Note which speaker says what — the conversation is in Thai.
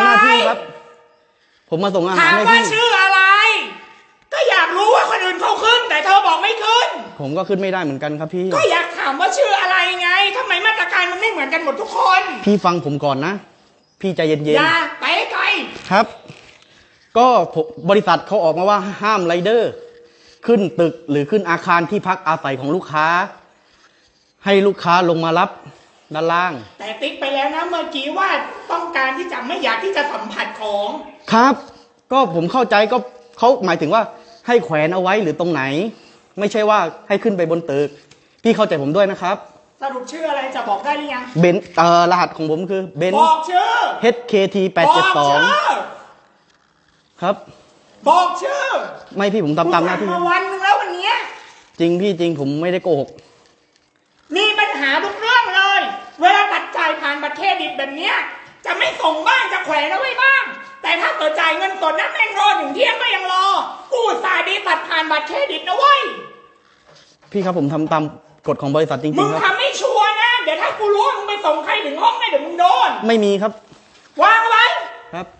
Speaker 1: ำหน้าที่ครับ ผมมาส่งอาหา
Speaker 2: ถารม
Speaker 1: ให้
Speaker 2: ว่า
Speaker 1: พี่
Speaker 2: ชื่ออะไร ก็อยากรู้ว่าคนอื่นเขาขึ้น แต่เธอบอกไม่ขึ้น
Speaker 1: ผมก็ขึ้นไม่ได้เหมือนกันครับพี่
Speaker 2: ก็อยากถามว่าชื่ออะไรไงทำไมมาตรการมันไม่เหมือนกันหมดทุกคน
Speaker 1: พี่ฟังผมก่อนนะ พี่ใจเย็น
Speaker 2: อย่าไปให้ไกล
Speaker 1: ๆ ครับ ก็ผมบริษัทเขาออกมาว่าห้ามไรเดอร์ ขึ้นตึกหรือขึ้นอาคารที่พักอาศัยของลูกค้า ให้ลูกค้าลงมารับ ด้านล่าง
Speaker 2: แต่ติ๊กไปแล้วนะเมื่อกี้ว่าต้องการที่จะไม่อยากที่จะสัมผัสของ
Speaker 1: ครับ ก็ผมเข้าใจก็เขาหมายถึงว่าให้แขวนเอาไว้หรือตรงไหน ไม่ใช่ว่าให้ขึ้นไปบนตึกพี่เข้าใจผมด้วยนะครับ
Speaker 2: สรุปชื่ออะไรจะบอกได้หรือยัง
Speaker 1: เบนเอ่อรหัสของผมคือเบน
Speaker 2: บอกชื่อ
Speaker 1: HKT
Speaker 2: บอกชื่อ
Speaker 1: 872ครับ
Speaker 2: บอกชื่อ
Speaker 1: ไม่พี่ผมทำตามหน้าที่
Speaker 2: กูถมาวันนึงแล้ววันเนี้ย
Speaker 1: จริงพี่จริงผมไม่ได้โกหก
Speaker 2: มีปัญหาทุก แบบเนี้ยจะไม่ส่งบ้างจะแขวนเอาไว้บ้าง แต่ถ้าเกิดจ่ายเงินสดนะแม่งรอถึงเที่ยงก็ยังรอ กูอุตสายดีตัดผ่านบัตรเครดิตนะเว้ย
Speaker 1: พี่ครับผมทำตามกฎของบริษัทจ
Speaker 2: มึ
Speaker 1: ริ
Speaker 2: ง
Speaker 1: งๆครับ
Speaker 2: ทำไม่ชัวร์นะ เดี๋ยวถ้ากูรู้ว่ามึงไปส่งใครถึงห้องนะเดี๋ยวมึงโดน
Speaker 1: ไม่มีครับ
Speaker 2: วางไว้
Speaker 1: ครับ
Speaker 2: ใส่หัวไป